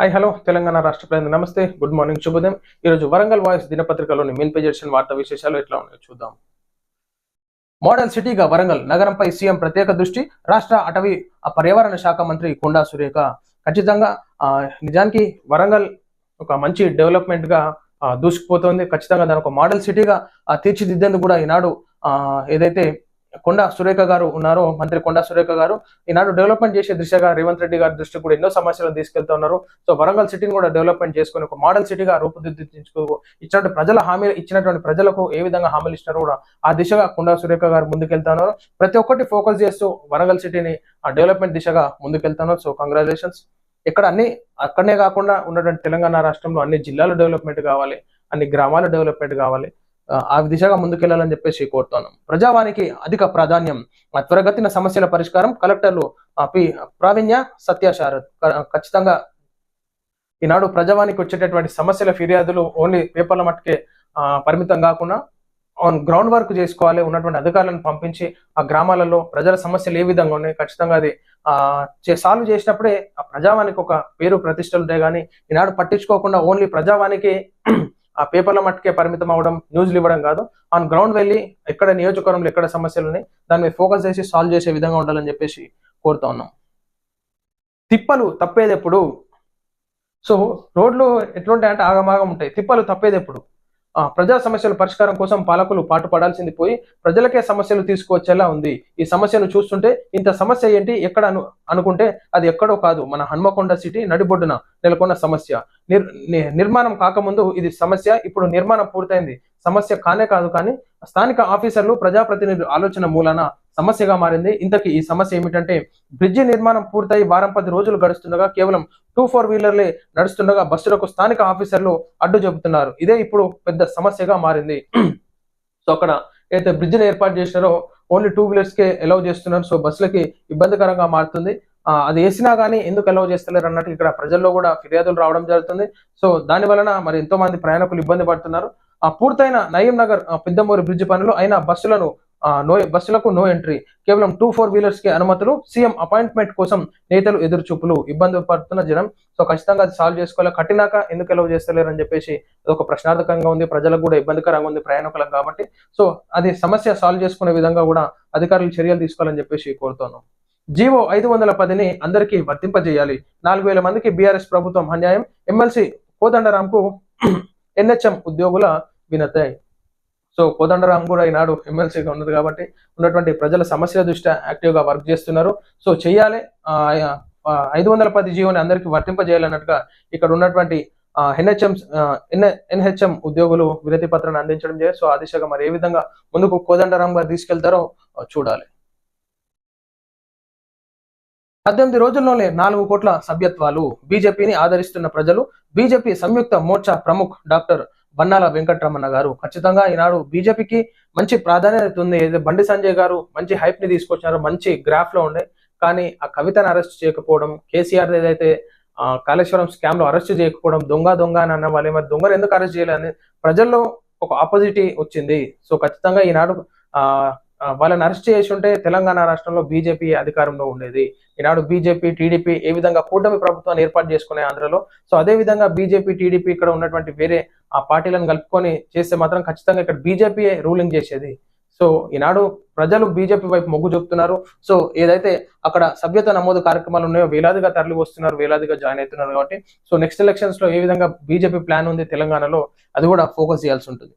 Hi hello Telangana రాష్ట్ర ప్రజలకు నమస్తే. గుడ్ మార్నింగ్ శుభోదయం. ఈరోజు వరంగల్ వాయిస్ దినపత్రికలోని మెయిన్ పేజెషన్ వార్తా విశేషాలు ఎట్లా ఉన్నాయో చూద్దాం. మోడల్ సిటీగా వరంగల్ నగరంపై సీఎం ప్రత్యేక దృష్టి రాష్ట్ర అటవీ ఆ పర్యావరణ శాఖ మంత్రి కొండా సురేఖ. ఖచ్చితంగా ఆ, నిజానికి వరంగల్ ఒక మంచి డెవలప్మెంట్గా ఖచ్చితంగా దాని ఒక మోడల్ సిటీగా తీర్చిదిద్దేందుకు కూడా ఈనాడు ఆ, ఏదైతే కొండ సురేఖ గారు ఉన్నారు మంత్రి కొండ సురేఖ గారు. ఈనాడు డెవలప్మెంట్ చేసే దిశగా రేవంత్ రెడ్డి గారి దృష్టి కూడా ఎన్నో సమస్యలను తీసుకెళ్తా ఉన్నారు. సో వరంగల్ సిటీని కూడా డెవలప్మెంట్ చేసుకొని ఒక మోడల్ సిటీగా రూపుదిద్దించుకో ఇచ్చినటువంటి ప్రజల హామీలు ఇచ్చినటువంటి ప్రజలకు ఏ విధంగా హామీలు ఇచ్చినారో కూడా ఆ దిశగా కొండ సురేఖ గారు ముందుకెళ్తా ఉన్నారు. ప్రతి ఒక్కటి ఫోకస్ చేస్తూ వరంగల్ సిటీని ఆ డెవలప్మెంట్ దిశగా ముందుకెళ్తున్నారు సో కంగ్రాచులేషన్స్ ఇక్కడ అన్ని అక్కడనే కాకుండా ఉన్నటువంటి తెలంగాణ రాష్ట్రంలో అన్ని జిల్లాలు డెవలప్మెంట్ కావాలి అన్ని గ్రామాల డెవలప్మెంట్ కావాలి. ఆ, దిశగా ముందుకెళ్ళాలని చెప్పేసి కోరుతున్నాం ప్రజావానికి అధిక ప్రాధాన్యం ఆ, త్వరగతిన సమస్యల పరిష్కారం కలెక్టర్లు పి ప్రావీణ్య సత్యశారద్. ఖచ్చితంగా ఈనాడు ప్రజావానికి వచ్చేటటువంటి సమస్యల ఫిర్యాదులు ఓన్లీ పేపర్ల మట్టుకే ఆ, పరిమితం కాకుండా ఆన్ గ్రౌండ్ వర్క్ చేసుకోవాలి ఉన్నటువంటి అధికారులను పంపించి ఆ గ్రామాలలో ప్రజల సమస్యలు ఏ విధంగా ఉన్నాయి ఖచ్చితంగా అది ఆ సాల్వ్ చేసినప్పుడే ఆ ప్రజావానికి ఒక పేరు ప్రతిష్టలు ఉంటాయి కానీ ఈనాడు పట్టించుకోకుండా ఓన్లీ ప్రజావానికి ఆ పేపర్ల మట్టుకే పరిమితం అవడం న్యూస్లు ఇవ్వడం కాదు. ఆన్ గ్రౌండ్ వెళ్ళి ఎక్కడ నియోజకవర్గంలో ఎక్కడ సమస్యలు ఉన్నాయి దాని మీద ఫోకస్ చేసి సాల్వ్ చేసే విధంగా ఉండాలని చెప్పేసి కోరుతా ఉన్నాం. తిప్పలు తప్పేది ఎప్పుడు? సో రోడ్లు ఎట్లుంటాయి అంటే ఆగమాగం ఉంటాయి. తిప్పలు తప్పేది ఎప్పుడు? ప్రజా సమస్యల పరిష్కారం కోసం పాలకులు పాటు పడాల్సింది పోయి ప్రజలకే సమస్యలు తీసుకువచ్చేలా ఉంది. ఈ సమస్యను చూస్తుంటే ఇంత సమస్య ఏంటి? ఎక్కడ అను అనుకుంటే అది ఎక్కడో కాదు. మన హన్మకొండ సిటీ నడిబొడ్డున నెలకొన్న సమస్య. నిర్ నిర్మాణం కాకముందు ఇది సమస్య ఇప్పుడు నిర్మాణం పూర్తయింది. సమస్య కానే కాదు కానీ స్థానిక ఆఫీసర్లు ప్రజాప్రతినిధుల ఆలోచన మూలన సమస్యగా మారింది. ఇంతకీ ఈ సమస్య ఏమిటంటే బ్రిడ్జి నిర్మాణం పూర్తయి వారం పది రోజులు గడుస్తుండగా కేవలం టూ ఫోర్ వీలర్లే నడుస్తుండగా బస్సులకు స్థానిక ఆఫీసర్లు అడ్డు చెబుతున్నారు. ఇదే ఇప్పుడు పెద్ద సమస్యగా మారింది. సో అక్కడ ఏదైతే బ్రిడ్జిని ఏర్పాటు చేసినారో ఓన్లీ టూ వీలర్స్కే అలౌ చేస్తున్నారు. సో బస్సులకి ఇబ్బందికరంగా మారుతుంది. అది వేసినా కానీ ఎందుకు అలౌ చేస్తలేరు అన్నట్టు ఇక్కడ ప్రజల్లో కూడా ఫిర్యాదులు రావడం జరుగుతుంది. సో దాని వలన మరి ఎంతో మంది ప్రయాణికులు ఇబ్బంది పడుతున్నారు. పూర్తయిన నయీం నగర్ పెద్దమూరి బ్రిడ్జ్ పనులు అయిన బస్సులను నో బస్సులకు నో ఎంట్రీ. కేవలం టూ ఫోర్ వీలర్స్కి అనుమతులు. సీఎం అపాయింట్మెంట్ కోసం నేతలు ఎదురు చూపులు ఇబ్బంది పడుతున్న జనం. సో ఖచ్చితంగా అది సాల్వ్ చేసుకోవాలి. కట్టినాక ఎందుకు ఎలవ్ చేస్తలేరు అని చెప్పేసి ఒక ప్రశ్నార్థకంగా ఉంది. ప్రజలకు కూడా ఇబ్బందికరంగా ఉంది ప్రయాణికులకు కాబట్టి. సో అది సమస్య సాల్వ్ చేసుకునే విధంగా కూడా అధికారులు చర్యలు తీసుకోవాలని చెప్పేసి కోరుతున్నాం. జీవో ఐదు వందల పదిని అందరికీ వర్తింపజేయాలి. నాలుగు వేల మందికి బీఆర్ఎస్ ప్రభుత్వం అన్యాయం. ఎమ్మెల్సీ కోదండరాంకు ఎన్హెచ్ఎం ఉద్యోగుల వినతాయి సో కోదండరాం కూడా ఈనాడు ఎమ్మెల్సీగా ఉన్నది కాబట్టి ఉన్నటువంటి ప్రజల సమస్యల దృష్ట్యా యాక్టివ్గా వర్క్ చేస్తున్నారు. సో చేయాలి. ఐదు వందల పది జీవోని అందరికీ వర్తింపజేయాలన్నట్టుగా ఇక్కడ ఉన్నటువంటి ఎన్హెచ్ఎం ఎన్హెచ్ఎం ఉద్యోగులు వినతి పత్రాన్ని అందించడం చేయాలి సో ఆ దిశగా మరి ఏ విధంగా ముందుకు కోదండరాం గారు తీసుకెళ్తారో చూడాలి. పద్దెనిమిది రోజుల్లోనే నాలుగు కోట్ల సభ్యత్వాలు బీజేపీని ఆదరిస్తున్న ప్రజలు. బీజేపీ సంయుక్త మోర్చా ప్రముఖ్ డాక్టర్ బన్నాల వెంకటరమణ గారు. ఖచ్చితంగా ఈనాడు బీజేపీకి మంచి ప్రాధాన్యత ఉంది ఏదైతే బండి సంజయ్ గారు మంచి హైప్ని తీసుకొచ్చారు మంచి గ్రాఫ్లో ఉండే కానీ ఆ కవితను అరెస్ట్ చేయకపోవడం కేసీఆర్ ఏదైతే కాళేశ్వరం స్కామ్లో అరెస్ట్ చేయకపోవడం దొంగ దొంగ అని అన్న వాళ్ళే మరి దొంగను ఎందుకు అరెస్ట్ చేయాలని ప్రజల్లో ఒక ఆపోజిటీ వచ్చింది. సో ఖచ్చితంగా ఈనాడు ఆ, వాళ్ళని అరెస్ట్ చేసి ఉంటే తెలంగాణ రాష్ట్రంలో బీజేపీ అధికారంలో ఉండేది. ఈనాడు బీజేపీ టీడీపీ ఏ విధంగా కూటమి ప్రభుత్వాన్ని ఏర్పాటు చేసుకునే ఆంధ్రలో. సో అదే విధంగా బీజేపీ టీడీపీ ఇక్కడ ఉన్నటువంటి వేరే ఆ పార్టీలను కలుపుకొని చేస్తే మాత్రం ఖచ్చితంగా ఇక్కడ బీజేపీ రూలింగ్ చేసేది. సో ఈనాడు ప్రజలు బీజేపీ వైపు మొగ్గు చూపుతున్నారు. సో ఏదైతే అక్కడ సభ్యత నమోదు కార్యక్రమాలు ఉన్నాయో వేలాదిగా తరలి వస్తున్నారు వేలాదిగా జాయిన్ అవుతున్నారు కాబట్టి. సో నెక్స్ట్ ఎలక్షన్స్లో ఏ విధంగా బీజేపీ ప్లాన్ ఉంది తెలంగాణలో అది కూడా ఫోకస్ చేయాల్సి ఉంటుంది.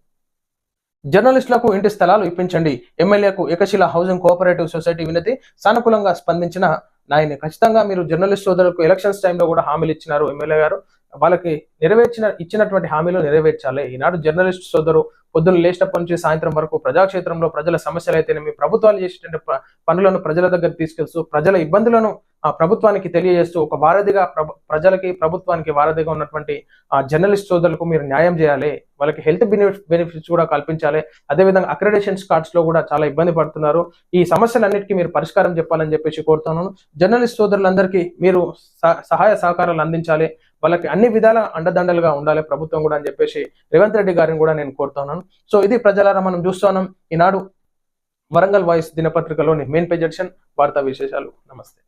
జర్నలిస్టులకు ఇంటి స్థలాలు ఇప్పించండి. ఎమ్మెల్యేకు ఏకశిల హౌసింగ్ కోఆపరేటివ్ సొసైటీ వినతి సానుకూలంగా స్పందించిన నాయని ఖచ్చితంగా మీరు జర్నలిస్ట్ సోదరులకు ఎలక్షన్స్ టైంలో కూడా హామీలు ఇచ్చినారు ఎమ్మెల్యే గారు. వాళ్ళకి నెరవేర్చిన ఇచ్చినటువంటి హామీలు నెరవేర్చాలి. ఈనాడు జర్నలిస్ట్ సోదరు పొద్దున్న లేచినప్పటి నుంచి సాయంత్రం వరకు ప్రజాక్షేత్రంలో ప్రజల సమస్యలు అయితేనేమి ప్రభుత్వాలు చేసేటువంటి పనులను ప్రజల దగ్గర తీసుకెళ్తూ ప్రజల ఇబ్బందులను ఆ ప్రభుత్వానికి తెలియజేస్తూ ఒక వారధిగా ప్రజలకి ప్రభుత్వానికి వారధిగా ఉన్నటువంటి ఆ జర్నలిస్ట్ సోదరులకు మీరు న్యాయం చేయాలి. వాళ్ళకి హెల్త్ బెనిఫిట్స్ కూడా కల్పించాలి. అదేవిధంగా అక్రెడిషన్స్ కార్డ్స్లో కూడా చాలా ఇబ్బంది పడుతున్నారు. ఈ సమస్యలన్నిటికీ మీరు పరిష్కారం చెప్పాలని చెప్పేసి కోరుతున్నాను. జర్నలిస్ట్ సోదరులందరికీ మీరు సహాయ సహకారాలు అందించాలి. వాళ్ళకి అన్ని విధాల అండదండలుగా ఉండాలి ప్రభుత్వం కూడా అని చెప్పేసి రేవంత్ రెడ్డి గారిని కూడా నేను కోరుతున్నాను సో ఇది ప్రజలారా మనం చూస్తున్నాం ఈనాడు వరంగల్ వాయిస్ దినపత్రికలోని మెయిన్ పేజ్ ఎడిషన్ వార్తా విశేషాలు. నమస్తే.